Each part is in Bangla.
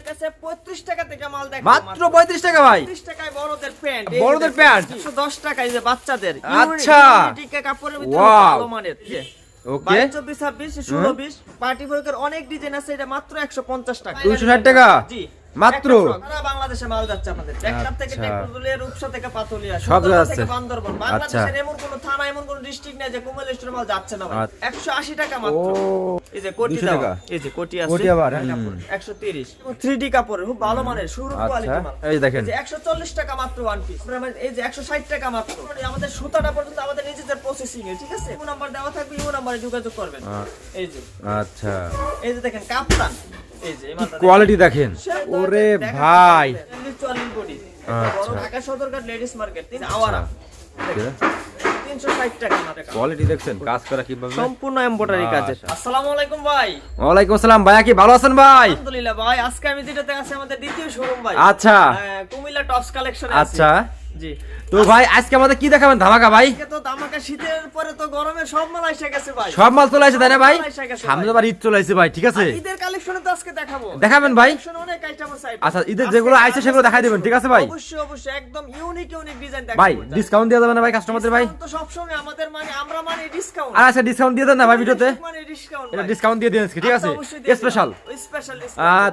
কাছে 35 টাকা থেকে মাল দেখো মাত্র পঁয়ত্রিশ টাকা ভাই 35 টাকায় বড়দের প্যান্ট বড়দের প্যান্ট? 110 টাকা যে বাচ্চাদের আচ্ছা। টিকা কাপড়ের ভিতরে. ভালো মানের ওকে 24 26 ষোলো বিশ পার্টি ফ্রকের অনেক ডিজাইন আছে এটা মাত্র 150 টাকা 260 টাকা? জি মাত্র? বাংলাদেশে মাল যাচ্ছে আমাদের। ট্রাক্টর থেকে আচ্ছা। টেকনোলজিয়া রূপসা থেকে পাতুলিয়া সব যাচ্ছে। বান্দরবন। বাংলাদেশের আচ্ছা। এমন কোন থানা এমন কোন ডিস্ট্রিক্ট নেই যে কুমিল্লা স্টোর মাল যাচ্ছে না ভাই। আচ্ছা। 180 টাকা মাত্র। এই যে কোটি টাকা? এই যে কোটি আছে। কোটি আবার, হ্যাঁ। 130 3D কাপড়ের খুব ভালো মানের শুরু আচ্ছা। কোয়ালিটি মাল। এই দেখেন। যে 140 টাকা মাত্র ওয়ান পিস এই যে 160 টাকা মাত্র। আমাদের সুতাটা পর্যন্ত আমাদের নিজেদের প্রসেসিং এ ঠিক আছে? ইমো নাম্বার দেওয়া থাকবে ইমো নাম্বারে যোগাযোগ করবেন। এই যে। আচ্ছা। এই যে দেখেন কাপ্তান কোয়ালিটি দেখেন। ওরে ভাই। আচ্ছা। কোয়ালিটি দেখছেন কাজ করা কীভাবে সম্পূর্ণ এমব্রয়ডারি কাজের আসসালামু আলাইকুম ভাই। ওয়ালাইকুম আসসালাম ভাইয়া কি ভালো আছেন ভাই? আলহামদুলিল্লাহ ভাই আজকে আমি যেটাতে আছে আমাদের দ্বিতীয় শোরুম ভাই। আচ্ছা। কুমিল্লা টপস কালেকশন আচ্ছা। জি। তো ভাই আজকে আমাদের কি দেখাবেন? ধামাকা ভাই? তো দামাকা শীতের পরে তো গরমে সব মাল এসে গেছে ভাই। সব মাল চলে আসে তাই না ভাই? সামনে। ঈদ চলে আসছে ভাই ঠিক আছে? ঈদের কালেকশনে তো আজকে দেখাবো। দেখাবেন ভাই? অনেক আইটেম আছে আচ্ছা ঈদের যেগুলো আইছে সেগুলো দেখাই দিবেন ঠিক আছে ভাই? অবশ্যই অবশ্যই একদম ইউনিক ইউনিক ডিজাইন ভাই ডিসকাউন্ট দিয়ে দেবেন না ভাই কাস্টমারদের ভাই? তো সব সময় আমাদের মানে আমরা মানে ডিসকাউন্ট আর আচ্ছা ডিসকাউন্ট দিয়ে দেন না ভাই ভিডিওতে? মানে ডিসকাউন্ট এটা ডিসকাউন্ট দিয়ে দিন আজকে, ঠিক আছে? স্পেশাল স্পেশাল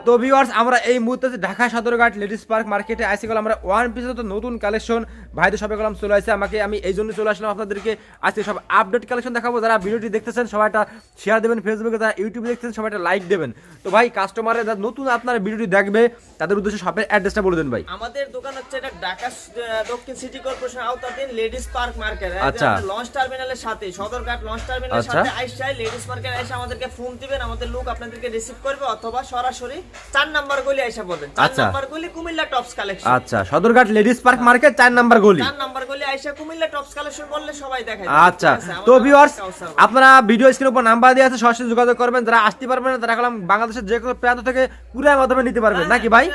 তো ভিউয়ার্স আমরা এই মুহূর্তে ঢাকা সদরঘাট লেডিস পার্ক মার্কেটে আইসি আমরা ওয়ান পিসের তো নতুন কালেকশন ভাইদের সবাই গেলাম চলে আসছে আমাকে। আমি এই জন্য চলে আসলাম আপনাদেরকে। আজকে সব আপডেট কালেকশন দেখাবো। যারা ভিডিওটি দেখতেছেন সবাই একটা শেয়ার দেবেন ফেসবুকে যারা ইউটিউবে দেখতেছেন সবাই একটা লাইক দেবেন। তো ভাই কাস্টমারের যারা নতুন আপনার ভিডিওটি দেখবে তাদের উদ্দেশ্যে শপের অ্যাড্রেসটা বলে দেন ভাই। আমাদের দোকান হচ্ছে এটা ঢাকা দক্ষিণ সিটি কর্পোরেশন আওতাধীন লেডিস পার্ক মার্কেট আচ্ছা। লঞ্চ টার্মিনালের সাথে সদরঘাট লঞ্চ টার্মিনালের আচ্ছা। সাথে আইসাই লেডিস মার্কেট এসে আমাদেরকে ফোন দিবেন আমাদের লোক আপনাদেরকে রিসিভ করবে অথবা সরাসরি চার নাম্বার গলি আইসা বলবেন চার আচ্ছা। নাম্বার গলি কুমিল্লা টপস কালেকশন আচ্ছা সদরঘাট লেডিস পার্ক মার্কেট চার নাম্বার গলি। চার নাম্বার গলি আইসা কুমিল্লা টপস কালেকশন বললে সবাই দেখায়। আচ্ছা তো ভিউয়ার্স আপনারা ভিডিও স্ক্রিনের উপর নাম্বার দেওয়া আছে সরাসরি যোগাযোগ করবেন। যারা আসতে পারবেন না তারা কলাম বাংলাদেশের যে কোনো প্রান্ত থেকে মাধ্যমে নিতে পারবেন হ্যাঁ, নাকি ভাই?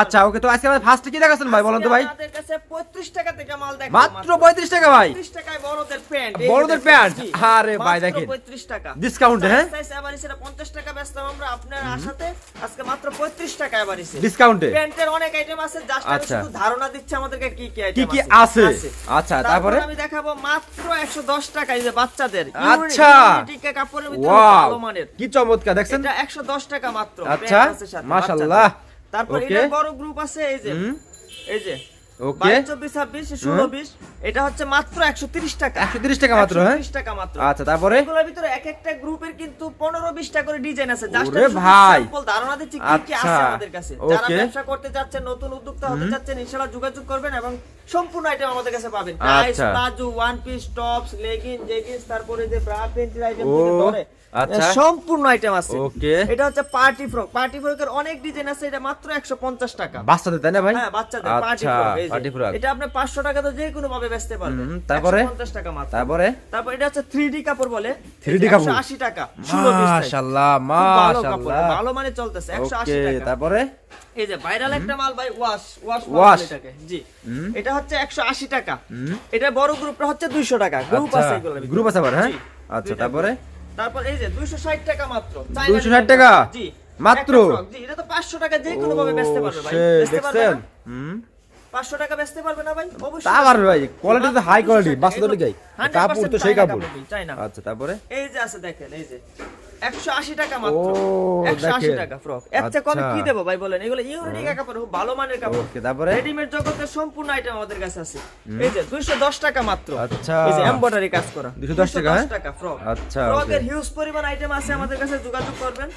আচ্ছা ওকে তো আজকে আমাদের ফার্স্টে কি দেখাচ্ছেন ভাই বলুন তো ভাই? আমাদের কাছে 35 টাকা থেকে মাল দেখো মাত্র পঁয়ত্রিশ টাকা ভাই। 35 টাকায় বড়দের প্যান্ট। বড়দের প্যান্ট? আরে ভাই দেখেন। 35 টাকা। ডিসকাউন্টে হ্যাঁ? সাইজ এবারে সেটা 50 টাকা বেচতাম আমরা আপনার আশাতে। আজকে মাত্র 35 টাকা ডিসকাউন্টে প্যান্টের অনেক আইটেম আছে জাস্ট আচ্ছা। শুধু ধারণা দিচ্ছি আমাদেরকে কি কি কি কি আছে। আচ্ছা তারপরে আমি দেখাবো মাত্র 110 টাকা এই যে বাচ্চাদের আচ্ছা। টিকা কাপড়ের ভিতরে ভালো মানের। কি চমৎকার দেখছেন? এটা 110 টাকা মাত্র। আচ্ছা, মাশাআল্লাহ। তারপর এটা বড় গ্রুপ আছে এই যে। এই যে। ওকে এটা হচ্ছে মাত্র টাকা। টাকা মাত্র হ্যাঁ? 130 টাকা মাত্র। আচ্ছা তারপরে? এগুলোর ভিতরে এক একটা গ্রুপের কিন্তু পনেরো বিশটা করে ডিজাইন আছে। জাস্ট ভাই। ধারণা দিচ্ছি কি কি আছে আচ্ছা, আমাদের কাছে। যারা ব্যবসা করতে যাচ্ছেন নতুন উদ্যোক্তা হতে যাচ্ছেন ইনশাআল্লাহ যোগাযোগ করবেন এবং সম্পূর্ণ আইটেম আমাদের কাছে পাবেন। Tights. Palazzo one piece tops legging jeggings তারপরে যে ব্রা আইটেম থেকে ধরে আচ্ছা। সম্পূর্ণ আইটেম আছে। ওকে। এটা হচ্ছে পার্টি ফ্রক পার্টি ফ্রকের অনেক ডিজাইন আছে এটা মাত্র 150 টাকা। বাচ্চাদের তাই না ভাই? হ্যাঁ বাচ্চাদের পার্টি আচ্ছা ফ্রক পার্টি ফ্রক এটা আপনি 500 টাকা তো যে কোনো ভাবে বেচতে পারবেন। তারপরে? 150 টাকা মাত্র। তারপরে? তারপর এটা হচ্ছে 3D কাপড় বলে। 3D কাপড়? 180 টাকা 16 পিস size। মাশাআল্লাহ ভালো মাশাআল্লাহ। ভালো মানে চলতেছে 180 ওকে টাকা। তারপরে? এই যে ভাইরাল একটা মাল ভাই ওয়াশ ওয়াশ। এটাকে জি। এটা হচ্ছে 180 টাকা। এটা বড় গ্রুপটা হচ্ছে 200 টাকা গ্রুপ আচ্ছা আছে গ্রুপ আছে আবার হ্যাঁ? আচ্ছা তারপরে। তারপর এই যে 260 টাকা মাত্র। 260 টাকা? জি। মাত্র? জি এটা তো 500 টাকা যে কোনো ভাবে বেচতে পারবে ভাই। বেচতে পারবে? হুম? 500 টাকা বেচতে পারবে না ভাই? অবশ্যই তা আবার ভাই পারবে। কোয়ালিটি তো হাই কোয়ালিটি বাস্তবে যাই কাপড় তো সেই কাপড়। চাই না আচ্ছা তারপরে? এই যে আছে দেখেন এই যে। 180 টাকা মাত্র। ও, 180 টাকা ফ্রক এর কমে আচ্ছা। কি দেবো ভাই বলেন? এগুলো ইউনিক কাপড় ভালো মানের কাপড়। ওকে তারপরে? রেডিমেড জগতের সম্পূর্ণ আইটেম আমাদের কাছে আছে। এই যে 210 টাকা মাত্র। আচ্ছা। এই যে এমব্রয়ডারি কাজ করা। 210 টাকা, হ্যাঁ? টাকা ফ্রক আচ্ছা, ফ্রকের হিউজ পরিমাণ আইটেম আছে আমাদের কাছে যোগাযোগ করবেন।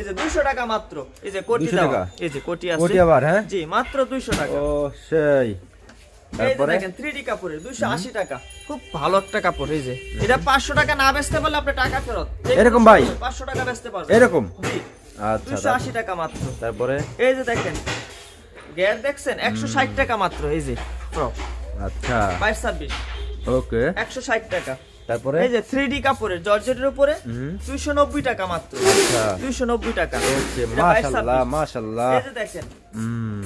এই যে 200 টাকা মাত্র। এই যে কোটি 200 টাকা? এই যে কোটি আছে। কোটি আবার হ্যাঁ? জি মাত্র 200 টাকা। ও সেই। তারপরে? দেখেন 3D কাপড়ের 280 টাকা। খুব ভালো একটা কাপড় এই যে। এটা 500 টাকা না বেচতে পারলে আপনি টাকা ফেরত। যে এরকম ভাই? 500 টাকা বেচতে পারবেন। এরকম? জি আচ্ছা 280 টাকা মাত্র। তারপরে? এই যে দেখেন গ্যার দেখছেন? 160 টাকা মাত্র এই যে। ফ্রক আচ্ছা। 22 26 ওকে। 160 টাকা। তারপরে? এই যে 3D কাপড়ের জর্জেটের উপরে হুম। 290 টাকা মাত্র। আচ্ছা। 290 টাকা। ওকে এটা 22 মাশাআল্লাহ মাশাআল্লাহ এই যে দেখেন। হুম।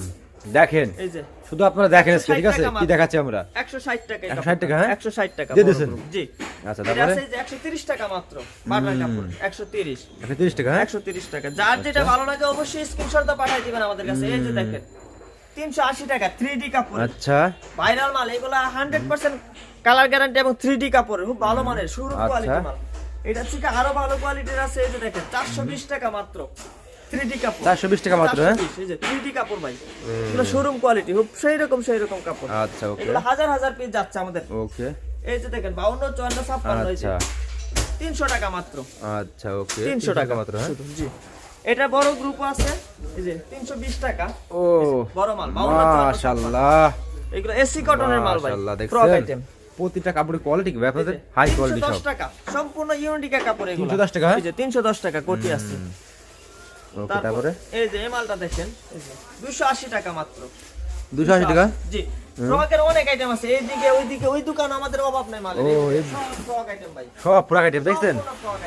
দেখেন। এই যে। শুধু আপনারা দেখেন আজকে ঠিক আছে? কি দেখাচ্ছি আমরা? একশো ষাট টাকা 160 টাকা, হ্যাঁ? একশো ষাট টাকা দিয়ে group, জি। আচ্ছা এটা তারপরে? একশো তিরিশ টাকা মাত্র বাটার কাপড় একশো তিরিশ। একশো তিরিশ টাকা হ্যাঁ? একশো তিরিশ টাকা। যার যেটা ভালো লাগে অবশ্যই স্ক্রিনশট পাঠিয়ে দিবেন আমাদের কাছে। এই যে দেখেন তিনশো আশি টাকা থ্রি ডি কাপড়। আচ্ছা। ভাইরাল মাল এগুলা হান্ড্রেড পার্সেন্ট কালার গ্যারান্টি এবং থ্রি ডি কাপড় খুব ভালো মানের শুরু আচ্ছা। কোয়ালিটি মাল। এটা থেকে আরও ভালো কোয়ালিটির আছে এই যে দেখেন চারশো বিশ টাকা মাত্র। কাপড়। টাকা মাত্র হ্যাঁ? 420, এই যে থ্রি ডি কাপড় ভাই। এগুলো শোরুম কোয়ালিটি খুব সেই রকম সেই রকম কাপড়। আচ্ছা ওকে এগুলো হাজার হাজার পিস যাচ্ছে আমাদের। ওকে। এই যে দেখেন বাউন্ন চুয়ান্ন ছাপ্পান্ন এই যে। আচ্ছা। তিনশো টাকা মাত্র। আচ্ছা ওকে। তিনশো টাকা মাত্র হ্যাঁ? জি। এটা বড় গ্রুপ আছে এই যে তিনশো বিশ টাকা। ও বড় মাল বাউন্ন চুয়ান্ন ছাপ্পান্ন। মাশাআল্লাহ। এগুলো এসি কটনের মাল ভাই মাশাআল্লাহ দেখছেন? আইটেম প্রতিটা কাপড়ের কোয়ালিটি কি ভাই? হাই কোয়ালিটি সব। টাকা সম্পূর্ণ ইউনিকা কাপড় এগুলো। 310 টাকা, হ্যাঁ? এই যে 310 টাকা কোটি আছে। ওকে তারপরে? এই যে এই মালটা দেখেন। এই যে 280 টাকা মাত্র। দুশো আশি টাকা? জি। ফ্রকের অনেক আইটেম আছে। এইদিকে ওইদিকে ওই দোকান আমাদের অভাব নাই মালের। ও, এই এই- সব ফ্রক আইটেম ভাই। সব পুরা আইটেম দেখছেন?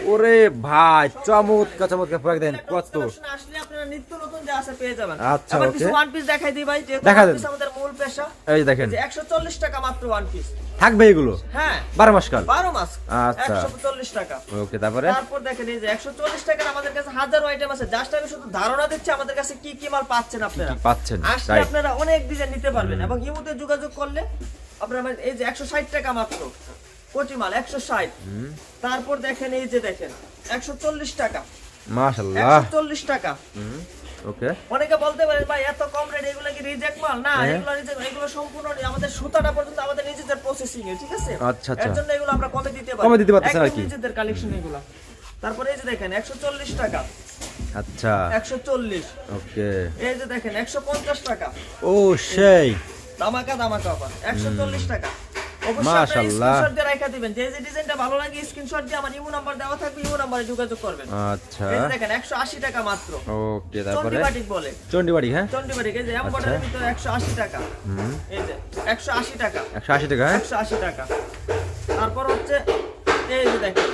ওরে ভাই চমৎকার চমৎকার পুরা দেন কত? আসলে আপনারা নিত্য নতুন যা আছে পেয়ে যাবেন। আচ্ছা, কিছু ওয়ান পিস দেখাই দিই ভাই যে দেখা দেন। আমাদের মূল পেশা। এই দেখেন। 140 টাকা মাত্র ওয়ান পিস থাকবে এগুলো? হ্যাঁ। বারো মাস কাল? 12 মাস। আচ্ছা। 140 টাকা। ওকে তারপরে? তারপর দেখেন এই যে 140 টাকার আমাদের কাছে হাজারো আইটেম আছে। জাস্ট আমি শুধু ধারণা দিচ্ছি আমাদের কাছে কি কি মাল পাচ্ছেন আপনারা। পাচ্ছেন? আসলে আপনারা অনেক ডিজাইন নিতে পারবেন এবং ইমুতে যোগাযোগ করলে আপনারা মানে এই যে 160 টাকা মাত্র কোটি মাল 160 তারপর দেখেন এই যে দেখেন 140 টাকা। মাশাআল্লাহ 140 টাকা। ওকে অনেকে বলতে পারেন ভাই এত কম রেট এগুলো কি রিজেক্ট মাল? না হ্যাঁ। এগুলো রিজেক্ট এগুলো সম্পূর্ণ আমাদের সুতাটা পর্যন্ত আমাদের নিজেদের প্রসেসিং এ ঠিক আছে? আচ্ছা, আচ্ছা। এর জন্য এগুলো আমরা কমে দিতে পারি। কমে দিতে পারতেছেন আর কি। নিজেদের কালেকশন এগুলো। তারপরে এই যে দেখেন 140 টাকা। আচ্ছা। 140 ওকে এই যে দেখেন 150 টাকা। ও সেই। দামাকা দামাকা অফার। 140 টাকা। মাশাআল্লাহ। স্ক্রিনশট দিয়ে রাখা দিবেন। যে যে ডিজাইনটা ভালো লাগে স্ক্রিনশট দিয়ে আমার ইমো নাম্বার দেওয়া থাকবে ইমো নাম্বারে যোগাযোগ করবেন। আচ্ছা। এই দেখেন 180 টাকা মাত্র। ওকে তারপরে? চন্ডিবাটিক বলে। হ্যাঁ? চন্ডিবাটিক এই যে ভিতরে 180 টাকা। হুম। এই যে 180 টাকা। একশো আশি টাকা হ্যাঁ? 180 টাকা। তারপর হচ্ছে এই যে দেখেন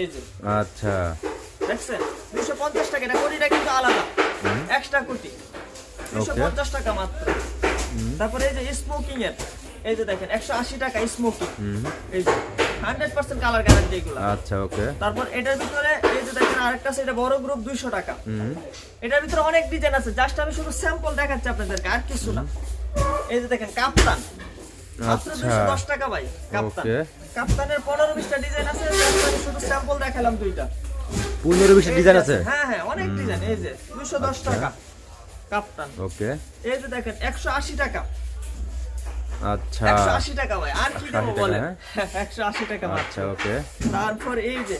এই যে। আচ্ছা। দেখছেন? 250 টাকা এটা কোটিটা কিন্তু আলাদা। এক্সট্রা কোটি। 250 টাকা মাত্র। তারপরে এই যে স্মোকিং এর এই যে দেখেন 180 টাকা স্মোকিং এই যে 100% কালার গ্যারান্টি এগুলো। আচ্ছা ওকে তারপর এটার ভিতরে এই যে দেখেন আরেকটা আছে এটা বড় গ্রুপ 200 টাকা। এটার ভিতরে অনেক ডিজাইন আছে জাস্ট আমি শুধু স্যাম্পল দেখাচ্ছি আপনাদেরকে আর কিছু না। এই যে দেখেন কাপ্তান। মাত্র আচ্ছা 210 টাকা ভাই কাপ্তান। কাপ্তানের 15 20টা ডিজাইন আছে আমি শুধু স্যাম্পল দেখালাম দুইটা। পনেরো বিশ এই যে ডিজাইন আছে হ্যাঁ হ্যাঁ অনেক ডিজাইন এই যে 210 টাকা কাপ্তান। ওকে এই যে দেখেন 180 টাকা। আচ্ছা। 180 টাকা ভাই। আর কি 180 দেবো বলেন? হ্যাঁ? 180 টাকা আচ্ছা ওকে। তারপর এই যে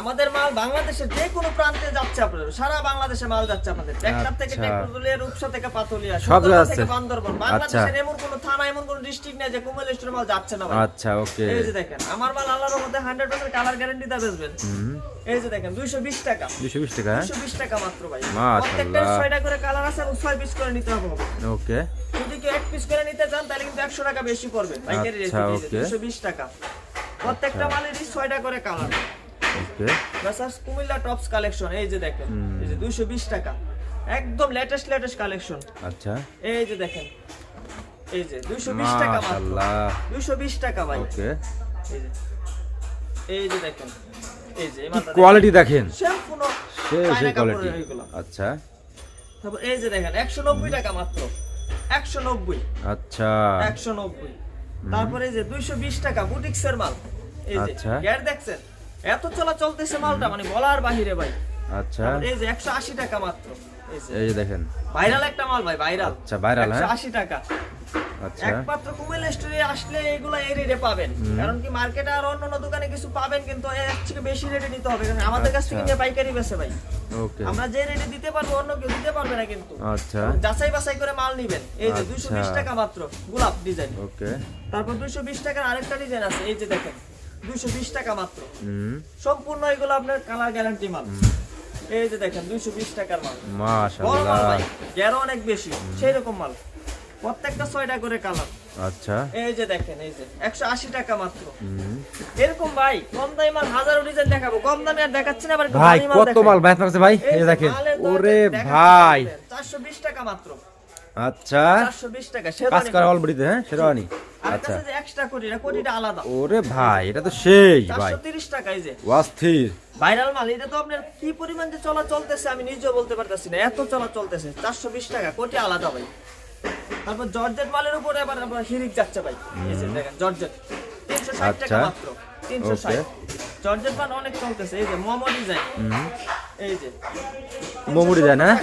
আমাদের মাল বাংলাদেশের যে কোনো প্রান্তে যাচ্ছে আপনাদের সারা বাংলাদেশে মাল যাচ্ছে আপনাদের টেকনাফ থেকে আচ্ছা। টেকনুলিয়া রূপসা থেকে পাতুলিয়া সব থেকে। বান্দরবন বাংলাদেশের এমন কোনো থানা এমন কোনো ডিস্ট্রিক্ট নেই যে কুমিল্লা স্টোরে মাল যাচ্ছে না ভাই। আচ্ছা ওকে। এই যে দেখেন আমার মাল আল্লাহর মধ্যে 100% কালার গ্যারান্টি দা বেচবেন। এই যে দেখেন 220 টাকা। দুশো বিশ টাকা হ্যাঁ? 220 টাকা মাত্র ভাই। মাশাআল্লাহ। প্রত্যেকটা 6টা করে কালার আছে এবং 6 পিস করে নিতে হবে। ওকে। যদি কেউ এক পিস করে নিতে চান তাহলে কিন্তু 100 টাকা বেশি পড়বে। পাইকারি রেট আচ্ছা, 220 টাকা। প্রত্যেকটা মালেরই 6টা করে কালার কুমিল্লা টপস কালেকশন এই যে দেখেন এই যে 220 টাকা। একদম লেটেস্ট লেটেস্ট কালেকশন আচ্ছা। এই যে দেখেন এই যে 220 টাকা মাত্র। মাশাআল্লাহ। 220 টাকা ভাই। ওকে। এই যে এই যে দেখেন এই যে এই কি মালটা দেখেন। কোয়ালিটি দেখেন সম্পূর্ণ সেই কোয়ালিটি আচ্ছা। তারপর এই যে দেখেন 190 টাকা মাত্র। 190 আচ্ছা। 190 তারপরে এই যে 220 টাকা বুটিক্সের মাল। এই যে আচ্ছা। গ্যার দেখছেন? এত চলা চলতেছে মালটা মানে বলার বাহিরে ভাই। আচ্ছা। এই যে 180 টাকা মাত্র। এই যে। দেখেন। ভাইরাল একটা মাল ভাই ভাইরাল। আচ্ছা, viral, হ্যাঁ? 180 টাকা। আচ্ছা। একমাত্র কুমিল্লা স্টোরে আসলে এগুলা এই রেটে পাবেন। কারণ কি মার্কেটে আর অন্য দোকানে কিছু পাবেন কিন্তু এর থেকে বেশি রেটে নিতে হবে। কারণ আমাদের কাছ থেকে আচ্ছা। নিয়ে পাইকারি বেচে ভাই। ওকে। আমরা যে রেটে দিতে পারব অন্য কেউ দিতে পারবে না কিন্তু। আচ্ছা। যাচাই বাছাই করে মাল নিবেন। এই যে আচ্ছা। 220 টাকা মাত্র গোলাপ ডিজাইন ওকে। তারপর 220 টাকার আরেকটা ডিজাইন আছে। এই যে দেখেন। 220 টাকা মাত্র। সম্পূর্ণ এগুলো আপনার কালার গ্যারান্টি মাল। এই যে দেখেন 220 টাকার মাল। মাশাআল্লাহ। গ্যারো অনেক বেশি সেই রকম মাল। প্রত্যেকটা ছয়টা করে কালার। আচ্ছা। এই যে দেখেন এই যে 180 টাকা মাত্র। এরকম ভাই কম দামি মাল হাজারো ডিজাইন দেখাবো। কম দামে আর দেখাচ্ছি না ভাই কত মাল ভাই আপনার কাছে ভাই? এই দেখেন। ওরে ভাই। আপনাদের। 420 টাকা মাত্র। আচ্ছা। চারশো বিশ টাকা কাজ করা অলবডিতে হ্যাঁ? শেরওয়ানি আচ্ছা। এক্সট্রা কোটি এটা কোটিটা আলাদা। ওরে ভাই এটা তো সেই ভাই। চারশো তিরিশ টাকা এই যে। অস্থির। ভাইরাল মাল এটা তো আপনার কি পরিমাণ যে চলা চলতেছে আমি নিজেও বলতে পারতেছি না। এত চলা চলতেছে চারশো বিশ টাকা কোটি আলাদা ভাই। তারপর জর্জেট মালের উপরে আবার হিরিক যাচ্ছে ভাই। এই যে দেখেন জর্জেট। তিনশো ষাট টাকা আচ্ছা। মাত্র তিনশো ষাট। জর্জেট মাল অনেক চলতেছে এই যে মোমো ডিজাইন এই যে। মোমো design, হ্যাঁ?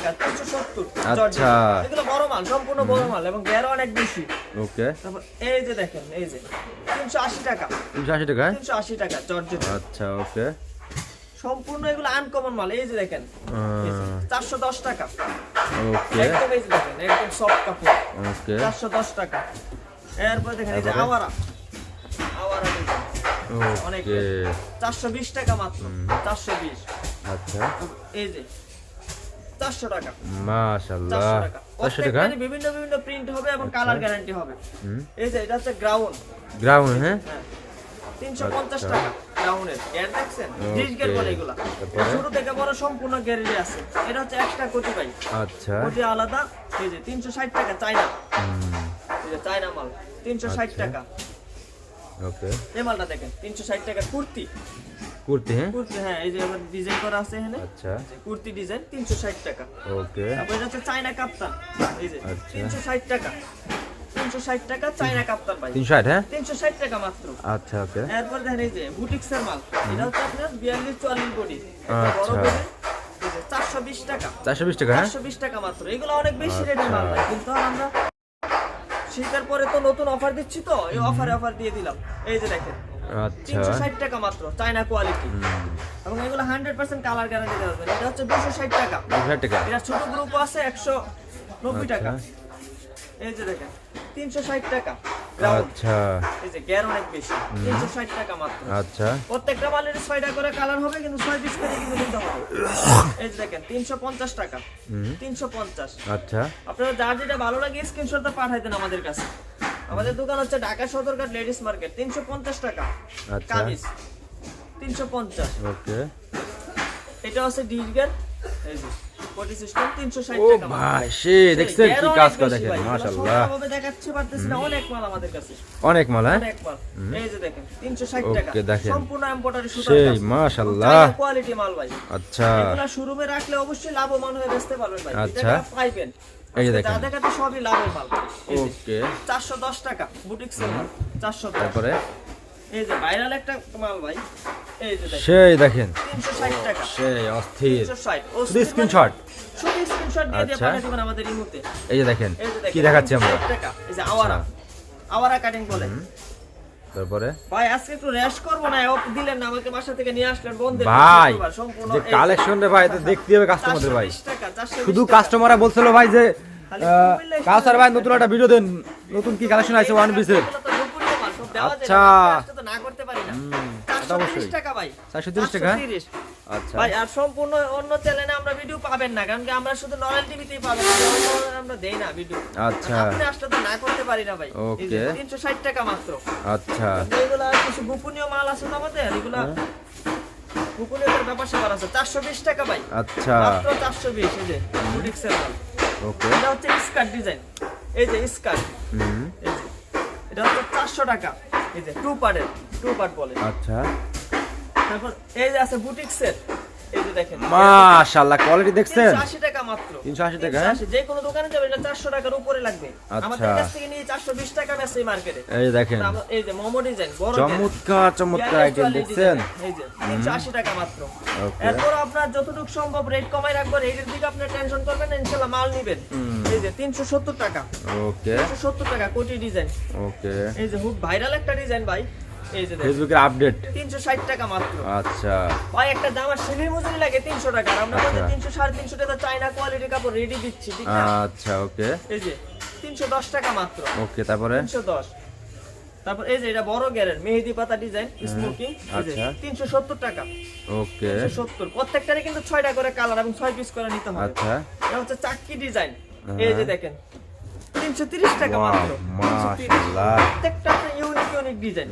আচ্ছা। এগুলো বড় মাল সম্পূর্ণ বড় মাল এবং গ্যারো অনেক বেশি। ওকে। তারপর এই যে দেখেন এই যে। তিনশো আশি টাকা। তিনশো আশি টাকা হ্যাঁ? তিনশো আশি টাকা জর্জেট আচ্ছা ওকে। সম্পূর্ণ এগুলো আনকমন মাল এই যে দেখেন। আহ, চারশো দশ টাকা। ওকে। একদম এই যে দেখেন একদম সফট কাপড়। ওকে। চারশো দশ টাকা। এরপরে দেখেন এই যে? আওয়ারা। অনেক চারশো বিশ টাকা মাত্র। চারশো বিশ। আচ্ছা। এই যে চারশো টাকা। মাশাল্লাহ চারশো টাকা। চারশো টাকা? প্রত্যেকটারই বিভিন্ন বিভিন্ন প্রিন্ট হবে এবং কালার গ্যারান্টি হবে। এই যে এটা হচ্ছে গ্রাউন্ড গ্রাউন্ড হ্যাঁ? হ্যাঁ। তিনশো পঞ্চাশ আচ্ছা। টাকা গ্রাউন্ডের গ্যার দেখছেন? ডিশ গের বলে এগুলা? ছোট থেকে বড় সম্পূর্ণ গ্যারেজে আছে। এটা হচ্ছে একটা কোটি ভাই। আচ্ছা। কোটি আলাদা। এই যে তিনশো ষাট টাকা চাইনা চাইনা মাল। তিনশো ষাট আচ্ছা। টাকা। ওকে। এই মালটা দেখেন তিনশো ষাট টাকা কুর্তি। কুর্তি হ্যাঁ? কুর্তি হ্যাঁ এই যে ডিজাইন করা আছে এখানে। আচ্ছা। কুর্তি ডিজাইন তিনশো ষাট টাকা। ওকে। তারপর এটা হচ্ছে চাইনা কাপ্তান। এই যে আচ্ছা। তিনশো ষাট টাকা। তিনশো ষাট টাকা চাইনা কাপ্তান ভাই। তিনশো ষাট হ্যাঁ? তিনশো ষাট টাকা মাত্র। আচ্ছা ওকে। এরপর দেখেন এই যে বুটিক্সের মাল। এটা হচ্ছে আপনার বিয়াল্লিশ চুয়াল্লিশ বডি আচ্ছা। চারশো বিশ টাকা। চারশো বিশ টাকা হ্যাঁ? চারশো বিশ টাকা মাত্র। এগুলো অনেক বেশি রেটের মাল আচ্ছা। কিন্তু আমরা শীতের পরে তো নতুন অফার দিচ্ছি তো এই অফারে অফার দিয়ে দিলাম। এই যে দেখেন আচ্ছা। তিনশো ষাট টাকা মাত্র চায়না কোয়ালিটি এবং এগুলো হান্ড্রেড পার্সেন্ট কালার গ্যারান্টি দেওয়া যাবে এটা হচ্ছে দুশো ষাট টাকা। টাকা। এটা ছোট গ্রুপ আছে একশো নব্বই টাকা। আচ্ছা। এই যে দেখেন তিনশো ষাট টাকা। আচ্ছা। এই যে গ্যার অনেক বেশি। তিনশো ষাট টাকা মাত্র। আচ্ছা। প্রত্যেকটা মালের ছয়টা করে কালার হবে কিন্তু ছয় পিস করে কিন্তু নিতে হবে। এই দেখেন তিনশো পঞ্চাশ টাকা। হুম। তিনশো পঞ্চাশ। আচ্ছা। আপনারা যার যেটা ভালো লাগে স্ক্রিনশটটা পাঠাই দেন আমাদের কাছে। আমাদের দোকান হচ্ছে ঢাকা সদরঘাট লেডিস মার্কেট তিনশো পঞ্চাশ টাকা। আচ্ছা। কামিজ তিনশো পঞ্চাশ। ওকে। এটা হচ্ছে ডিজগার এই যে। কোটি সিস্টেম তিনশো ষাট ও টাকা মাত্র। ভাই সে দেখছেন কি কাজ করে দেখেন ভাই, এগুলো দেখাচ্ছে পারতেছি না অনেক মাল আমাদের কাছে। অনেক মাল হ্যাঁ? অনেক মাল। এই যে দেখেন তিনশো ষাট ওকে, দেখেন। সম্পূর্ণ সেই। কোয়ালিটি মাল ভাই। আচ্ছা। এগুলা শোরুমে রাখলে অবশ্যই লাভবান হয়ে বেচতে পারবেন ভাই। আচ্ছা। পাইবেন। এই যে দেখেন। যা দেখাতে সবই লাভের মাল। ওকে। 410 টাকা বুটিক সেল 410 তারপরে? এই যে ভাইরাল একটা মাল ভাই। দেখেন। সেই দেখেন। 360 টাকা। সেই অস্থির। 360 ও শুধু স্ক্রিনশট শুধু স্ক্রিনশট দিয়ে দিয়ে আচ্ছা। পাঠিয়ে দিবেন আমাদের ইমোতে এই যে দেখেন কি দেখাচ্ছি আমরা? এই যে আওয়ারা। আওয়ারা কাটিং বলে। তারপরে? ভাই আজকে একটু রেশ করব না ও দিলেন না আমাকে বাসা থেকে নিয়ে আসলেন বন্ধের ভাই সম্পূর্ণ যে কালেকশন রে ভাই এটা দেখতে হবে কাস্টমারদের ভাই। 420 টাকা 420 শুধু কাস্টমাররা বলছিল ভাই যে কাউসার ভাই নতুন একটা ভিডিও দেন। নতুন কি কালেকশন আছে ওয়ান পিসের আচ্ছা। না করতে পারি না। অবশ্যই। 430 টাকা ভাই। 430 টাকা? 430 আচ্ছা। ভাই আর সম্পূর্ণ অন্য চ্যানেলে আমরা ভিডিও পাবেন না কারণ কি আমরা শুধু নরেল টিভিতেই পাবেন আমরা দেই না ভিডিও আচ্ছা। আপনি আসলে তো না করতে পারি না ভাই। ওকে। 360 টাকা মাত্র। আচ্ছা। এগুলো কিছু গোপনীয় মাল আছে না আমাদের এগুলা গোপনীয়তার ব্যাপার স্যাপার আছে। 420 টাকা ভাই। আচ্ছা। মাত্র 420 এই যে বুটিক্সের মাল। ওকে এটা হচ্ছে স্কার্ট ডিজাইন এই যে স্কার্ট হুম। এই যে। এটা হচ্ছে চারশো টাকা। এই যে টু পার্টের টু পার্ট বলে। আচ্ছা। তারপর এই যে আছে বুটিক সেট এই যে দেখেন। মাশাআল্লাহ কোয়ালিটি দেখছেন? 380 টাকা মাত্র। 380 টাকা, হ্যাঁ? যে কোনো দোকানে যাবে এটা 400 টাকার উপরে লাগবে। আচ্ছা। আমাদের কাছ থেকে নিয়ে 420 টাকা বেচে মার্কেটে। এই যে দেখেন। এই যে মোমো ডিজাইন বড় চমৎকার চমৎকার আইটেম দেখছেন? এই যে 380 টাকা মাত্র। এরপর আপনার যতটুকু সম্ভব রেট কমাই রাখবেন রেটের দিকে আপনি টেনশন করবেন না ইনশাআল্লাহ মাল নেবেন। এই যে 370 টাকা। ওকে। 370 টাকা কোটি ডিজাইন। ওকে। এই যে খুব ভাইরাল একটা ডিজাইন ভাই। এই দেখেন ফেসবুকের আপডেট তিনশো ষাট টাকা মাত্র। আচ্ছা। ভাই একটা জামা শিবির মজুরি লাগে তিনশো টাকা আর আমরা বলতে আচ্ছা। তিনশো সাড়ে তিনশো টাকা চাইনা কোয়ালিটির কাপড় রেডি দিচ্ছি ঠিক না? আচ্ছা ওকে। এই যে তিনশো দশ টাকা মাত্র। ওকে তারপরে? তিনশো দশ। তারপর এই যে এটা বড় গ্যারের মেহেদি পাতা ডিজাইন স্মোকিং আচ্ছা। তিনশো সত্তর টাকা। ওকে। তিনশো সত্তর। প্রত্যেকটারই কিন্তু ছয়টা করে কালার এবং ছয় পিস করে নিতে হবে। আচ্ছা। এটা হচ্ছে চাক্কি ডিজাইন হ্যাঁ। এই যে দেখেন তিনশো তিরিশ টাকা মাত্র। 330 মাশাআল্লাহ। প্রত্যেকটা ইউনিক ইউনিক ডিজাইন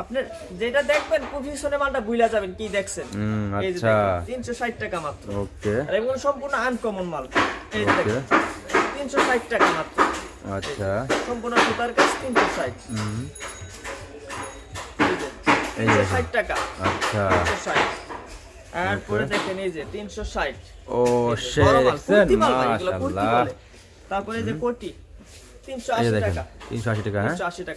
আপনি যেটা দেখবেন প্রফেশনে মালটা বুইলা যাবেন কি দেখছেন? হুম, এই যে আচ্ছা। তিনশো ষাট টাকা মাত্র। ওকে। আর এগুলো সম্পূর্ণ আনকমন মাল। এই দেখেন তিনশো ষাট টাকা মাত্র। আচ্ছা। সম্পূর্ণ সুতার কাজ তিনশো ষাট। হুম, এই যে, এই যে। তিনশো ষাট টাকা। আচ্ছা। তিনশো ষাট। তারপরে দেখেন এই যে তিনশো ষাট। ও সে মাশাআল্লাহ। তারপরে যে কোটি।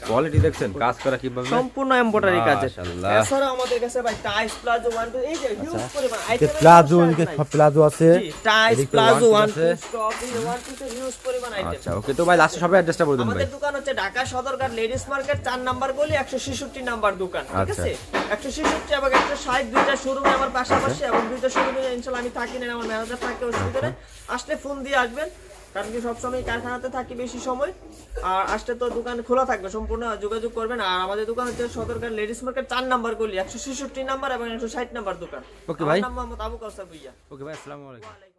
কোয়ালিটি দেখছেন কাজ করা কীভাবে সম্পূর্ণ এমব্রয়ডারি কাজের এছাড়া আমাদের কাছে ভাই টাইস প্লাজো ওয়ান টু এই যে হিউজ পরিমাণ আচ্ছা। এদিকে item এর প্লাজো এদিকে সব প্লাজো আছে। Tights palazzo one two stock one two huge পরিমাণ আইটেম আচ্ছা ওকে তো ভাই লাস্টে সবাই অ্যাড্রেসটা বলে দিন ভাই। আমাদের দোকান হচ্ছে ঢাকা সদরঘাট লেডিস মার্কেট চার নাম্বার গলি নাম্বার দোকান ঠিক আচ্ছা। আছে? একশো ছেষট্টি এবং একশো ষাট দুইটা শোরুমে আমার পাশাপাশি। এবং দুইটা শোরুমে আমি থাকি না আমার ম্যানেজার থাকে অসুবিধা নেই আসলে ফোন দিয়ে আসবেন। কারণ কি সবসময় কারখানাতে থাকি বেশি সময় আর আসতে তো দোকান খোলা থাকবে সম্পূর্ণ যোগাযোগ করবেন আর আমাদের দোকান হচ্ছে সদরকার লেডিস মার্কেট চার নাম্বার গলি একশো ছেষট্টি নাম্বার এবং একশো ষাট নাম্বার দোকান। ওকে ভাই। নাম মোহাম্মদ আবু কাউসার ভুইয়া। ওকে ভাই আসসালামু আলাইকুম।